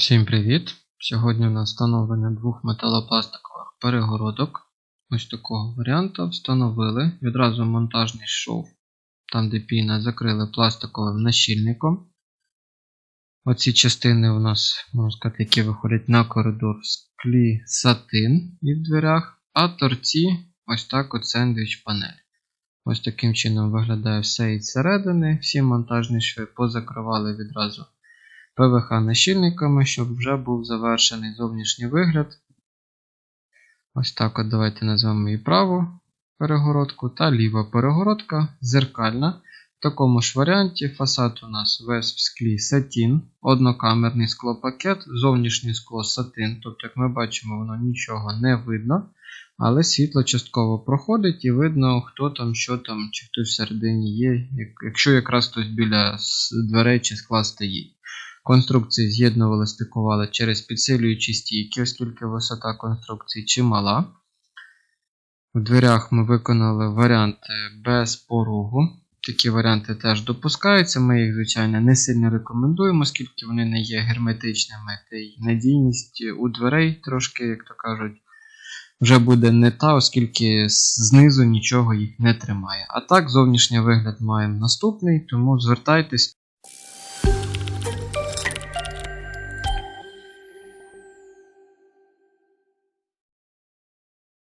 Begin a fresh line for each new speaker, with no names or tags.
Всім привіт! Сьогодні у нас встановлення двох металопластикових перегородок. Ось такого варіанту встановили. Відразу монтажний шов, там де піна, закрили пластиковим нащільником. Оці частини у нас, можна сказати, які виходять на коридор склі сатин і в дверях, а торці ось так от сендвіч панель. Ось таким чином виглядає все із середини. Всі монтажні шви позакривали відразу ПВХ нащільниками, щоб вже був завершений зовнішній вигляд. Ось так от давайте назвемо її праву перегородку та ліва перегородка зеркальна. В такому ж варіанті фасад у нас весь в склі сатін, однокамерний склопакет, зовнішнє скло сатин. Тобто, як ми бачимо, воно нічого не видно. Але світло частково проходить і видно, хто там, що там, чи хтось всередині є, якщо якраз хтось біля дверей чи скла стоїть. Конструкції з'єднували, стикували через підсилюючі стійки, оскільки висота конструкції чимала. У дверях ми виконали варіант без поругу. Такі варіанти теж допускаються. Ми їх, звичайно, не сильно рекомендуємо, оскільки вони не є герметичними. Та й надійність у дверей трошки, як то кажуть, вже буде не та, оскільки знизу нічого їх не тримає. А так, зовнішній вигляд маємо наступний, тому звертайтесь.